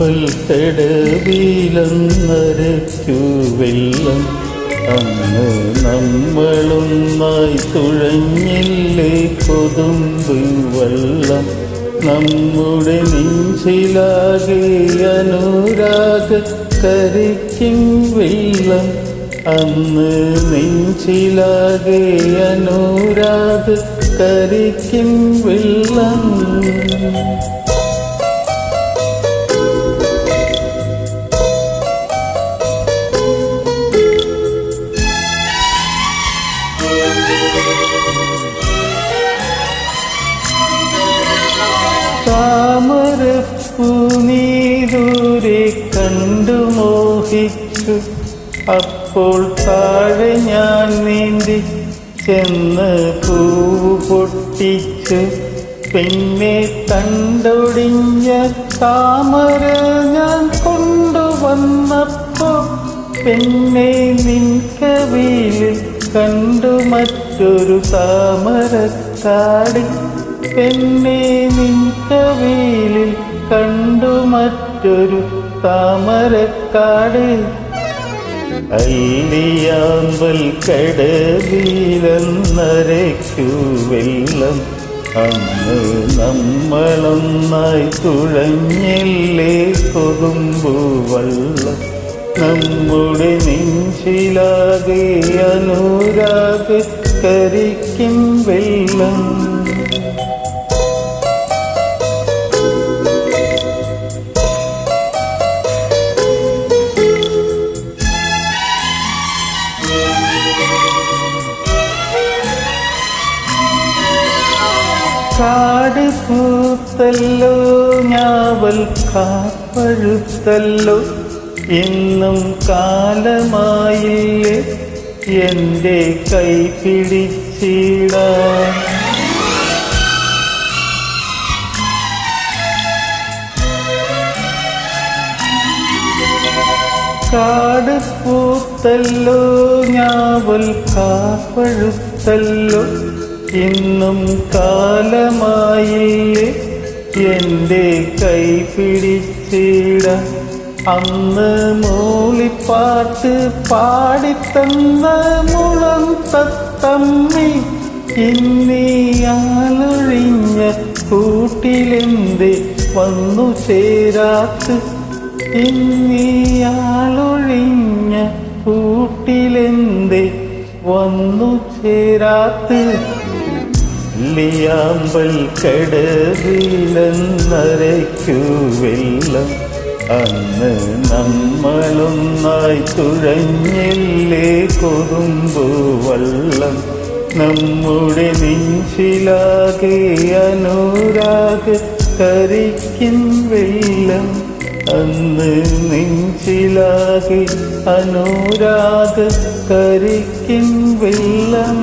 കടവിലെന്നരച്ചു വെള്ളം അന്ന് നമ്മളൊന്നായി തുഴഞ്ഞില്ലേ കൊതുമ്പ് വെള്ളം? നമ്മുടെ നെഞ്ചിലാകെ അനുരാഗ കരിക്കും വെള്ളം. അന്ന് നെഞ്ചിലാകെ അനുരാഗ കരിക്കും വെള്ളം. താമരപ്പൂ നീതൂരെ കണ്ടു മോഹിച്ചു. അപ്പോൾ താഴെ ഞാൻ നീന്തി ചെന്ന് പൂവ് പൊട്ടിച്ചു പിന്നെ കണ്ടൊടിഞ്ഞ താമര ഞാൻ കൊണ്ടുവന്നപ്പോ പിന്നെ നിൻകവിയിൽ കണ്ടു മറ്റൊരു താമരക്കാടി. പെണ്ണെ നിൻകവിയിൽ കണ്ടു മറ്റൊരു താമരക്കാട്. അല്ലിയാമ്പൽ കടവിലെന്നരയ്ക്കു വെള്ളം. അന്ന് നമ്മളൊന്നായി തുഴഞ്ഞില്ലേ കൊതുമ്പു വള്ളം. നമ്മുടെ നെഞ്ചിലാകെ അനുരാഗ് കരിക്കും വെള്ളം. കാട് പൂത്തല്ലോ ഞാവൽ കാപ്പഴുത്തല്ലോ. എന്നും കാലമായില്ലേ എന്റെ കൈ പിടിച്ചിടാൻ കാട് പൂത്തല്ലോ ഞാവൽ കാപ്പഴുത്തല്ലോ. ഇന്നും കാലമായി എന്റെ കൈ പിടിച്ചിട. അന്ന് മൂളിപ്പാട്ട് പാടിത്തന്ന മുളം തത്തമ്മി ഇന്നിയാലൊഴിഞ്ഞ കൂട്ടിലെന്ത് വന്നു ചേരാത്ത്? ഇന്നിയാളൊഴിഞ്ഞ കൂട്ടിലെന്ത് വന്നു ചേരാത്ത്? ലിയാമ്പൽ കടവിലെന്നരയ്ക്കു അന്ന് നമ്മളൊന്നായി തുഴഞ്ഞില്ലേ കൊതുമ്പു വള്ളം നമ്മുടെ നെഞ്ചിലാകെ അനുരാഗ കരിക്കിൻ വെള്ളം അന്ന് നെഞ്ചിലാകെ അനുരാഗ കരിക്കിൻ വെള്ളം